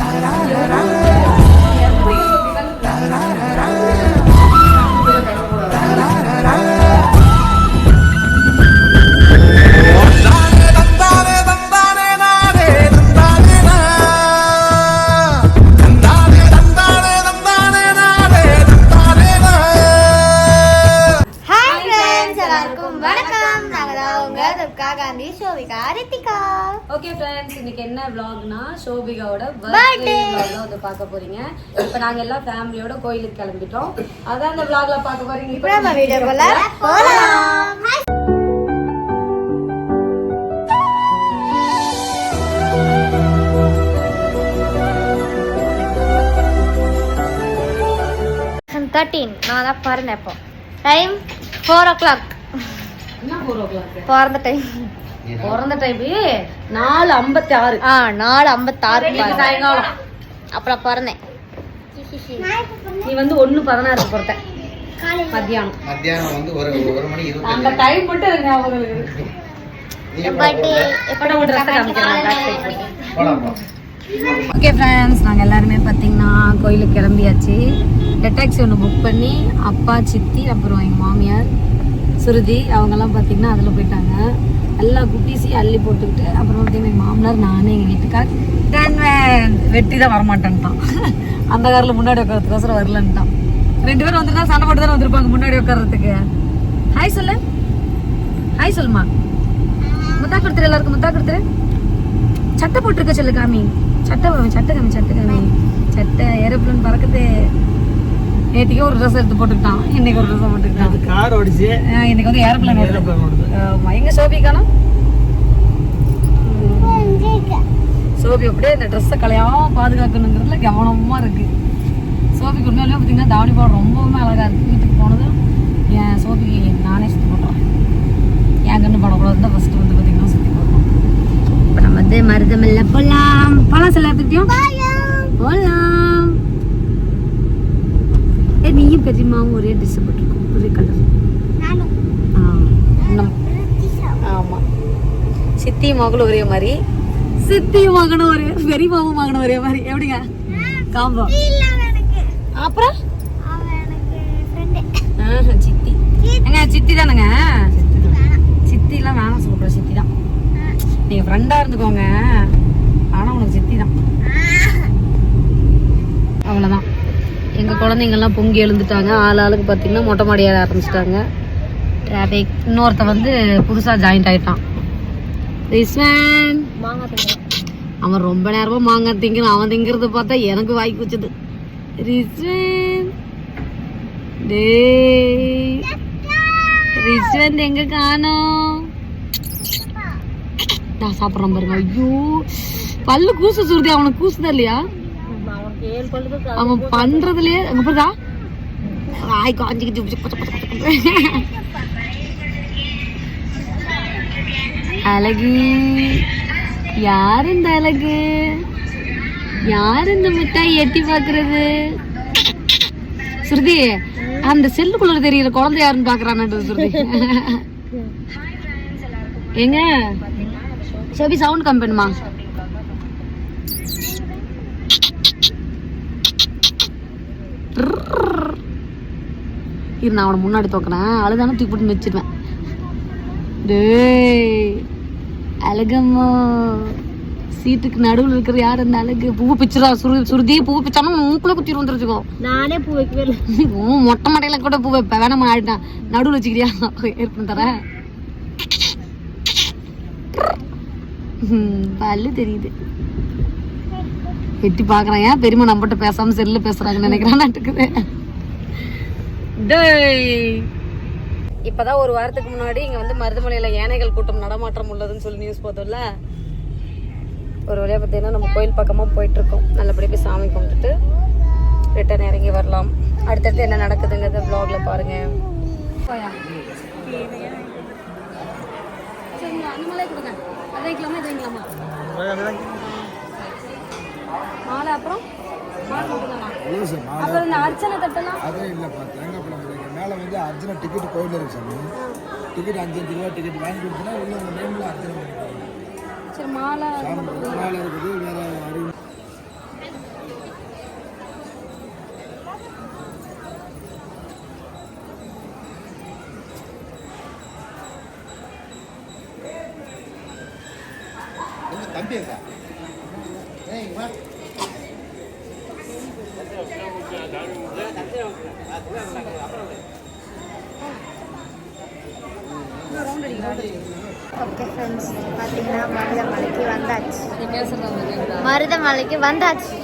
Hi vlogனா ஷோபிகாவோட. Birthday vlog வந்து பார்க்க போறீங்க. இப்போ நாங்க எல்லாம் ஃபேமிலியோட கோயிலுக்கு கிளம்பிட்டோம். அதான் இந்த vlogல பார்க்க போறீங்க. இப்போ நம்ம வீடியோக்குள்ள தேர்ட்டீன் நான் தான் பிறந்தேன் இப்போ. டைம் ஃபோர் ஓ கிளாக் என்ன ஃபோர் ஓ கிளாக் பிறந்த டைம் பிறந்த டைம் நாலு ஐம்பத்தி ஆறு ஆ நாலு ஐம்பத்தாறு சாயங்காலம். அப்புறம் பிறந்தேன். நீ வந்து ஒண்ணு பதினாறு பிறந்த மத்தியானம். மத்தியானம் வந்து ஒரு ஒரு மணி அந்த இருபத்தி டைம் மட்டும் எனக்கு ஞாபகம் இருக்கு ஓகே ஃப்ரெண்ட்ஸ் நாங்கள் எல்லாருமே பார்த்தீங்கன்னா கோயிலுக்கு கிளம்பியாச்சு. டெட்டாக்ஸி ஒன்று புக் பண்ணி அப்பா சித்தி அப்புறம் எங்கள் மாமியார் சுருதி அவங்கெல்லாம் பார்த்தீங்கன்னா அதில் போயிட்டாங்க. எல்லா குட்டீஸையும் அள்ளி போட்டுக்கிட்டு அப்புறம் பார்த்தீங்கன்னா எங்கள் மாமனார் நானே எங்கள் வீட்டுக்கார் தென் வெட்டி தான் வரமாட்டேன்ட்டான். அந்த காரில் முன்னாடி உட்காரத்துக்கோசரம் வரலன்ட்டான். ரெண்டு பேரும் வந்துருந்தா சண்டை போட்டு தானே வந்திருப்பாங்க முன்னாடி உட்கார்றதுக்கு ஹாய் சொல்லு. ஹாய் சொல்லுமா. முத்தா கொடுத்துரு எல்லாருக்கும் முத்தா கொடுத்துரு. சட்டை போட்டிருக்க சொல்லு காமி. சட்டை சட்டை காமி சட்டை காமி. சட்டை ஏரோப்ளேன் பறக்குது. நேற்றுக்கே ஒரு ட்ரெஸ் எடுத்து போட்டுக்கிட்டான். இன்னைக்கு ஒரு ட்ரெஸ் போட்டுக்கிட்டான். கார் ஓடிச்சு. இன்னைக்கு வந்து ஏரோப்ளேன் ஓடுது. எங்க சோபி காணும் சோபி அப்படியே இந்த ட்ரெஸ்ஸை கலையாம பாதுகாக்கணுங்கிறதுல கவனமா இருக்கு. சோபிக்கு உண்மையிலேயே பார்த்தீங்கன்னா தாவணி பாடம் ரொம்பவுமே அழகா இருக்கு. வீட்டுக்கு போனதும் என் சோபிக்கு நானே சுற்றி போட்டுறேன். என் கண்ணு படக்கூடாது தான் வந்து பார்த்தீங்கன்னா சுற்றி போடுறோம் இப்போ நம்ம வந்து மருதமல்ல போகலாம் பழம் சில எடுத்துக்கிட்டோம் போகலாம் ஏ நீயும் பெரியமாவும் ஒரே ட்ரெஸ் போட்டிருக்கோம். ஒரே கலர் ஆமாம் சித்தி மகளும் ஒரே மாதிரி. சித்தி மகனும் ஒரே பெரியமாவும் மகனும் ஒரே மாதிரி. எப்படிங்க? காம்போ. அப்புறம்? சித்தி. ஏங்க சித்தி தானுங்க? சித்திலாம் வேணாம் சொல்ற சித்தி தான். நீங்க ஃப்ரெண்டா இருந்துக்கோங்க. ஆனா உனக்கு சித்தி தான். அவ்வளவுதான். எங்க குழந்தைங்கெல்லாம் பொங்கி எழுந்துட்டாங்க. ஆள் ஆளுக்கு பார்த்தீங்கன்னா மொட்டை மாடி ஏற ஆரம்பிச்சிட்டாங்க. டிராபிக் இன்னொருத்த வந்து புதுசா ஜாயிண்ட் ஆயிட்டான். ரிஸ்வான். அவன் ரொம்ப நேரமா மாங்காய் திங்கிறான். அவன் திங்கிறத பார்த்தா எனக்கு வாய் குச்சுது. ரிஸ்வன். டேய். ரிஸ்வந்த் எங்க காணோம்? நான் சாப்பிட்றேன் பாருங்க. ஐயோ. பல்லு கூச சுருதி அவனுக்கு கூசுதா இல்லையா? அவன் பண்றதுலயே அங்க பாருடா. ஆய் காஞ்சிக்கிட்டு. அழகு. யார் இந்த அழகு? யார் இந்த மிட்டாய் எட்டி பாக்குறது சுருதி அந்த செல்லுக்குள்ள தெரியுற குழந்தை யாருன்னு பாக்குறான்னு சுருதி எங்க? சோபி சவுண்ட் கம்மி இரு நான் அவனை முன்னாடி தோக்குறேன். அழுதானே தூக்கி போட்டு வச்சிருவேன் டேய் அழகம்மா. சீட்டுக்கு நடுவில் இருக்கிற யார் அந்த அழகு? பூவை பிச்சுரா சுரு சுருதி பூவை பிச்சாலும் மூக்குல குத்தி வந்துருச்சுக்கோ. நானே பூ வைக்கவே இல்லை. மொட்டை மட்டையில கூட பூ வைப்பேன். வேணாமா ஆயிட்டான் நடுவில் வச்சுக்கிறியா? ஏற்பு தர பல்லு தெரியுது. எட்டி பாக்குறேன். ஏன் பெரியம்மா நம்மகிட்ட பேசாம செல்ல பேசுறாங்கன்னு நினைக்கிறான் நாட்டுக்குது இப்பதான் ஒரு வாரத்துக்கு முன்னாடி இங்க வந்து மருதமலையில யானைகள் கூட்டம் நடமாட்டம் உள்ளதுன்னு சொல்லி நியூஸ் பார்த்தோம்ல ஒரு வழியா பார்த்தீங்கன்னா நம்ம கோயில் பக்கமா போயிட்டு இருக்கோம் நல்லபடியா போய் சாமி கும்பிட்டுட்டு ரிட்டர்ன் இறங்கி வரலாம். அடுத்தடுத்து என்ன நடக்குதுங்கிறத vlogல பாருங்க. போயா? சரிங்களா அந்த கொடுங்க. அதை வைக்கலாமா இதை வைக்கலாமா மாலை அப்புறம் அப்புறம் இந்த அர்ச்சனை தட்டெல்லாம் அதே இல்லைப்பா தேங்காய் பழம் கிடைக்கும் மேலே வந்து அர்ஜுனா டிக்கெட் கோயிலில் இருக்கு சாமி. டிக்கெட் அஞ்சு அஞ்சு ரூபா டிக்கெட் வாங்கி கொடுத்தீங்கன்னா உள்ள உங்கள் நேமில் அர்ஜுனா பண்ணிக்கலாம் சரி மாலை மேலே இருக்குது வேற அறிவு தம்பி இருக்கா ஏய் வா ஓகே ஃப்ரெண்ட்ஸ் பார்த்தீங்கன்னா மருதமலைக்கு வந்தாச்சு. மருதமலைக்கு வந்தாச்சு.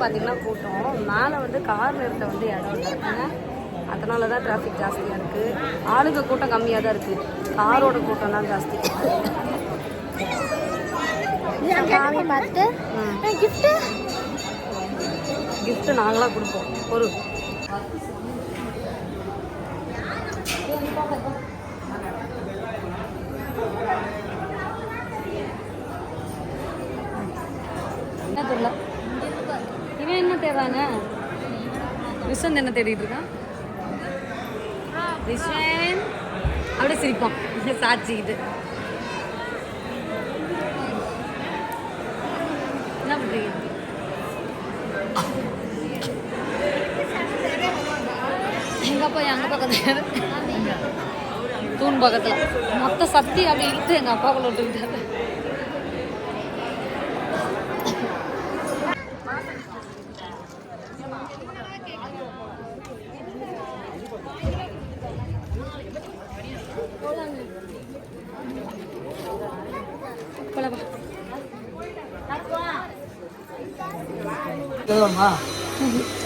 பார்த்தீங்கன்னா கூட்டம். மேலே வந்து கார் நிறுத்த வந்து இடம் இல்லைங்க அதனால தான் டிராஃபிக் ஜாஸ்தியாக இருக்குது ஆளுங்க கூட்டம் கம்மியாக தான் இருக்குது காரோட கூட்டம் தான் ஜாஸ்தி. சாமி பார்த்து. கிஃப்ட்டு gift நாங்களாம் கொடுப்போம். ஒரு என்ன தெரியல? இவன் என்ன தேடுறாங்க விஸ்வந்த் என்ன தேடிட்டு இருக்கான்? விஸ்வன் அப்படியே சிரிப்பான். சாட்சிக்கிட்டு என்ன அப்பா எங்க பக்கத்துல தூண் பக்கத்துல. மொத்த சக்தி அப்படி இழுத்து எங்க அப்பாக்குள்ள விட்டுக்கிட்டாரு.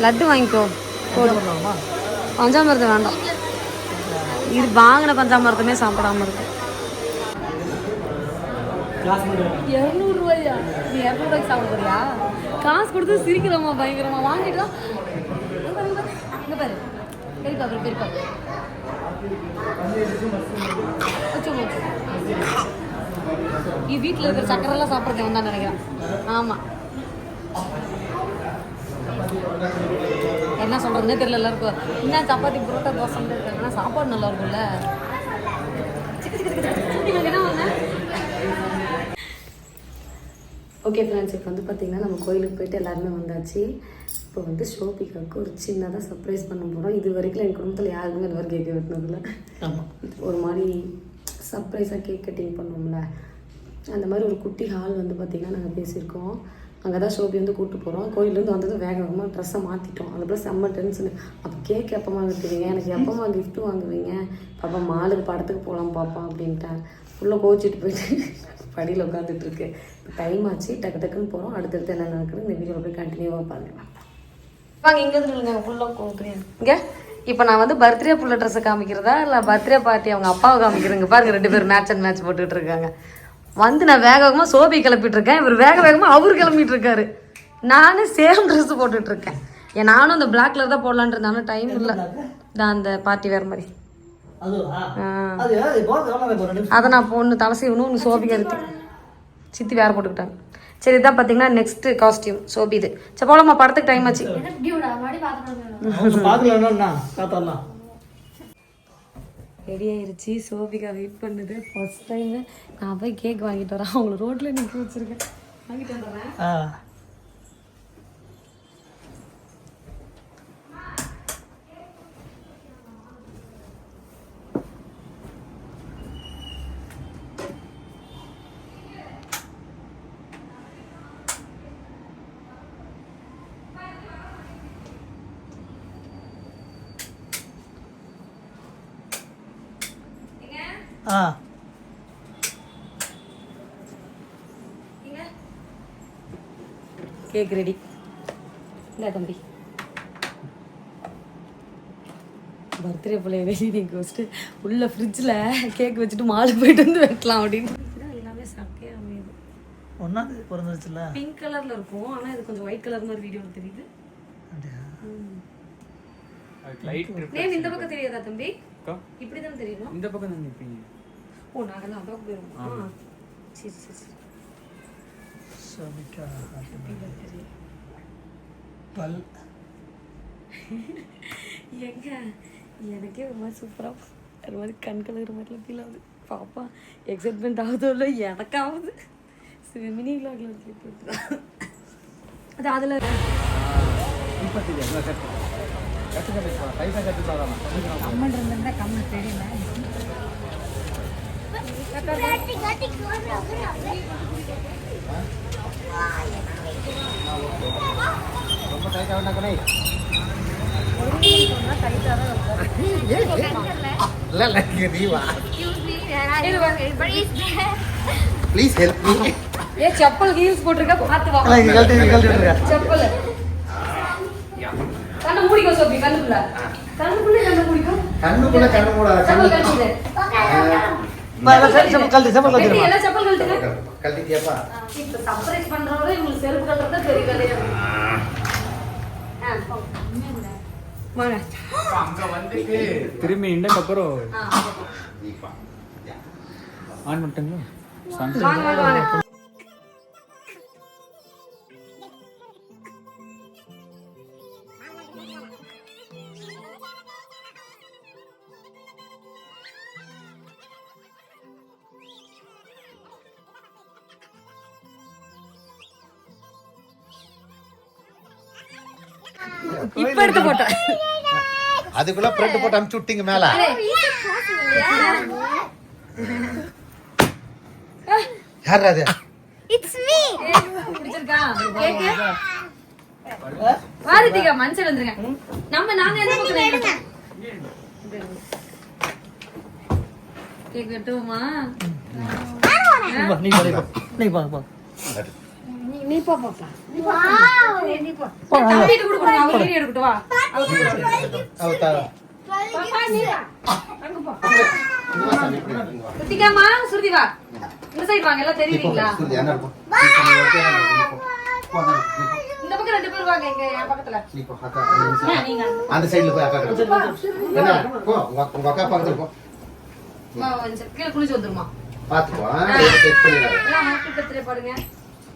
லட்டு வாங்கிக்கோ. பண்ணலாமா பஞ்சாமிரதம் வேண்டாம். இது வாங்கின பஞ்சாமிரதமே சாப்பிடாம இருக்கு. இரநூறுவாயா? நீ இரநூறுவாய்க்கு சாப்பிட போறியா காசு கொடுத்து சிரிக்கிறோமா பயங்கரமா? வாங்கிட்டா இங்க பாரு பெரியப்பா பாரு. பெரியப்பா நீ வீட்டில் இருக்கிற சக்கரெல்லாம் சாப்பிட்றது வந்தான் நினைக்கிறேன். ஆமாம் என்ன சொல்கிறதுனே தெரியல எல்லாருக்கும். என்ன சப்பாத்தி புரோட்டா தோசை இருக்காங்கன்னா சாப்பாடு நல்லா இருக்கும்ல. ஓகே ஃப்ரெண்ட்ஸ் இப்போ வந்து பார்த்தீங்கன்னா நம்ம கோயிலுக்கு போயிட்டு எல்லாருமே வந்தாச்சு. இப்போ வந்து ஷோபிகாவுக்கு ஒரு சின்னதாக சர்ப்ரைஸ் பண்ண போகிறோம் இது வரைக்கும் என் குடும்பத்தில் யாருக்குமே இந்த மாதிரி கேட்க வெட்டினதில்ல ஆமாம் ஒரு மாதிரி சர்ப்ரைஸாக கேக் கட்டிங் பண்ணுவோம்ல. அந்த மாதிரி ஒரு குட்டி ஹால் வந்து பார்த்திங்கன்னா நாங்கள் பேசியிருக்கோம். அங்கே தான் ஷோபி வந்து கூப்பிட்டு போகிறோம் கோயிலேருந்து வந்ததும் வேக வேகமாக ட்ரெஸ்ஸை மாற்றிட்டோம் அதுக்கப்புறம் செம்ம டென்ஷனு அப்போ கேக் எப்பமா வெட்டுவீங்க எனக்கு எப்பமா gift வாங்குவீங்க? பாப்பா மாலுக்கு படத்துக்கு போகலாம் பாப்பா அப்படின்ட்டேன் ஃபுல்லாக கோச்சிட்டு போயிட்டு படியில் இப்போ டைம் ஆச்சு. டக்கு டக்குன்னு போகிறோம் அடுத்தடுத்து என்ன நடக்குது இந்த வீடியோவில் போய் கண்டினியூவாக பாருங்க. வாங்க இங்கே இருந்துருங்க ஃபுல்லாக கொடுக்குறேன் இங்கே? இப்போ நான் வந்து பர்த்டே புள்ள ட்ரெஸ்ஸை காமிக்கிறதா? இல்லை பர்த்டே பார்ட்டி அவங்க அப்பாவை காமிக்கிறேங்க பாருங்க ரெண்டு பேரும் மேட்ச் அண்ட் மேட்ச் போட்டுட்டு இருக்காங்க. வந்து நான் வேக வேகமாக சோபி கிளப்பிட்டு இருக்கேன் இவர் வேக வேகமாக அவர் கிளம்பிட்டு இருக்காரு நானும் சேம் ட்ரெஸ் போட்டுட்டு இருக்கேன் ஏன் நானும் அந்த பிளாக் கலர் தான் இருந்தாலும் டைம் இல்லை. நான் அந்த பார்ட்டி வேறு மாதிரி. அது நான் பொண்ணு தலை செய்யணும் ஒன்று சோபிக்கு இருக்கு சித்தி வேற போட்டுக்கிட்டாங்க. சரி இதான் பார்த்தீங்கன்னா நெக்ஸ்ட் காஸ்டியூம் சோபி இது. சரி போலாமா? படத்துக்கு டைம் ஆச்சு. ரெடி ஆயிடுச்சு சோபிகா வெயிட் பண்ணுது. ஃபர்ஸ்ட் டைம் நான் போய் கேக் வாங்கிட்டு வரேன். அவங்கள ரோட்டில் நிற்க வச்சுருக்கேன். வாங்கிட்டு வந்துடுறேன். ஆ. Cake ready. இந்த தம்பி. பர்த்டே பிள்ளைய வெளியே நிற்க வச்சுட்டு உள்ள ஃப்ரிட்ஜில் கேக் வச்சுட்டு மாலுக்கு போயிட்டு வந்து வெட்டலாம் அப்படின்னு. எல்லாமே சக்கையாக அமையுது. ஒன்றாவது பிறந்துருச்சுல பிங்க் கலர்ல இருக்கும். ஆனா இது கொஞ்சம் ஒயிட் கலர் மாதிரி வீடியோ தெரியுது. நேம் இந்த பக்கம் தெரியாதா தம்பி? இப்படிதான் தெரியுமா? இந்த பக்கம் தான் நிற்பீங்க ஓ நாங்கெல்லாம் அதான் போயிருவோமா. சரி சரி சரி. பல். எங்க எனக்கே ஒரு மாதிரி சூப்பரா அது மாதிரி கண் கலர் மாதிரிலாம் ஃபீல் ஆகுது. பாப்பா எக்ஸைட்மெண்ட் ஆகுதோ இல்லை எனக்காகுது மினி விலாகில் அது அதில் கம்மன் இருந்தா கம்மன் தெரியல ரொம்ப டைட்டாக வேண்டாக்கணே இல்லை இல்லை நீ வா ப்ளீஸ் ஹெல்ப் மீ ஏ செப்பல் ஹீல்ஸ் போட்டிருக்க பார்த்து வா செப்பல். கண்ணை மூடிக்கோ சோபி கண்ணுக்குள்ள. கண்ணுக்குள்ள கண்ணை மூடிக்கோ. கண்ணுக்குள்ள கண்ணு மூட செப்பல் கழட்டிடு. பா, எல்லாம் செப்பல் கழட்டிடுமா எல்லாம் செப்பல் கழட்டுங்க. கழட்டிட்டியாப்பா? இப்ப சர்ப்ரைஸ் பண்றவங்க இவங்களுக்கு செருப்பு கட்டுறது பெரிய வேலையா. திரும்பி அப்புறம் ஆ, ஆன் பண்ணிட்டுங்களா? இப்ப எடுத்து போட்டேன். அதுக்குள்ள பிரெட் போட்டு அமுச்சு விட்டீங்க மேல. யார் அது? பிடிச்சிருக்கா? கேக்கு. வாரதிகா மனுஷன் வந்துருங்க. நம்ம நாங்க எந்த பக்கம் நிக்கிறோம்? கேக் வெட்டுவோமா? நீ பா, நீ பா, நீ பா. நீ பா பா. நீ- போ. பாப்பா நீ போ. தம்பிட்டு கூட கொடுங்க அவங்க வீடியோ எடுக்கட்டும் வா. அவ பாப்பா, நீ வா. அங்க போ. ரித்திகாம்மா, சுருதி வா. இந்த சைடு வாங்க எல்லாம் தெரியுறீங்களா? இந்த பக்கம் ரெண்டு பேர் வாங்க இங்க என் பக்கத்துல. அந்த சைடுல போய் அக்கா கிட்ட. என்ன போ உங்க அக்கா பக்கத்துல போ. இந்த side. கீழே குளிச்சு வந்துருமா பாத்துக்கோ செக் பண்ணிடாத எல்லாம் பாடுங்க.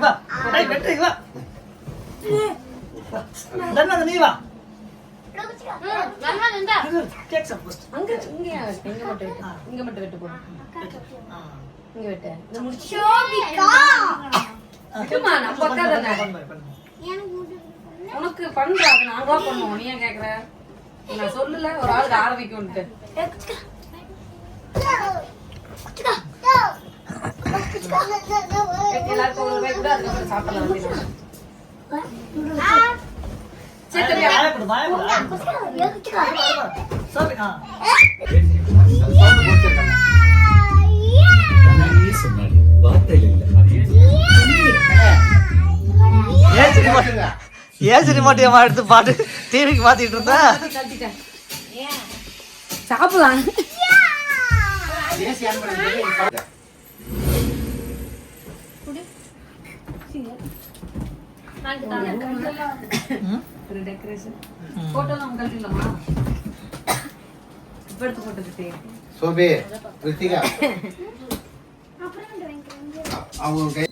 வா. தர்ணா, நீ வா. இது, கேக் சாப்பிடு first. அங்க இங்க மட்டும் வெட்டு இங்க மட்டும் வெட்டு போடு ஆ. இங்க வெட்டு இதை முடிச்சு விட்டுமா நம்ம அக்கா தானே பண்ணு, பண்ணு. உனக்கு பண்ற அது நாங்களா பண்ணுவோம் நீ ஏன் கேக்குற நான் சொல்லல ஒரு ஆளுக்கு ஆரம்பிக்கும்ட்டு எல்லாருக்கும் ஒரு ரூபாய் கூட அதுக்கப்புறம் சாப்பிடலாம். சரி ஏன் சரி மாட்டியம்மா எடுத்து பாட்டு டிவிக்கு மாத்திட்டு இருந்தா. சாப்பிடலாம். சோபி ரித்திகா. அவங்க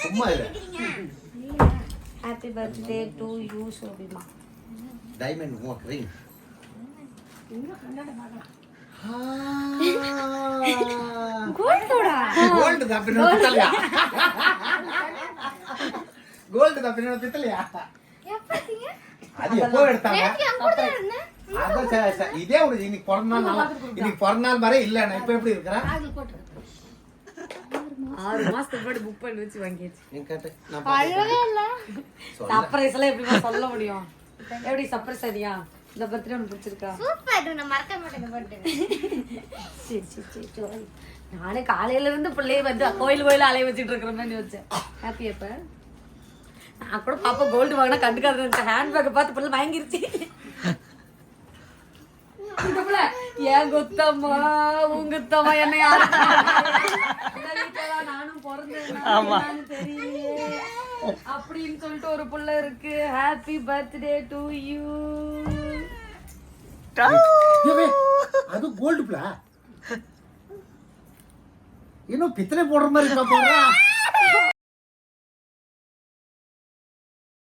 சும்மா இரு ஹாப்பி பர்த்டே டு யூ சோபிமா டைமண்ட் ரிங் கோல்டு தான் பின்ன பித்தலையா கோல்டு தான் பின்ன பித்தலையா அது எப்போ எடுத்தாங்க? இதே ஒரு இன்னைக்கு பிறந்த நாள். நல்லா- இன்னைக்கு பிறந்த நாள் மாதிரி இல்ல நான் இப்ப எப்படி இருக்கிறேன் ஆறு மாசத்துக்கு முன்னாடி புக் பண்ணி வச்சு வாங்கியாச்சு. சர்ப்ரைஸ் எல்லாம் எப்படிமா சொல்ல முடியும்? எப்படி சர்ப்ரைஸ் அதியா இந்த பர்த்டே உனக்கு பிடிச்சிருக்கா? சூப்பர் நான் மறக்க மாட்டேன் சரி சரி சரி சரி. நானே காலையில இருந்து பிள்ளைய வந்து கோயில் கோயில் அலைய வச்சுட்டு இருக்கிற மாதிரி வச்சேன் ஹாப்பி அப்ப? நான் கூட பாப்பா கோல்டு வாங்கினா கண்டுக்காத ஹேண்ட் பேக்கை பார்த்து பிள்ளை வாங்கிருச்சு இந்த பிள்ளை, ஏன் குத்தம்மா உன் குத்தம்மா என்ன யாரு அப்படின்னு சொல்லிட்டு ஒரு புள்ள இருக்கு. Happy birthday to. யூ அது கோல்டு பிளா இன்னும் பித்தளை போடுற மாதிரி இருக்கா போடுறா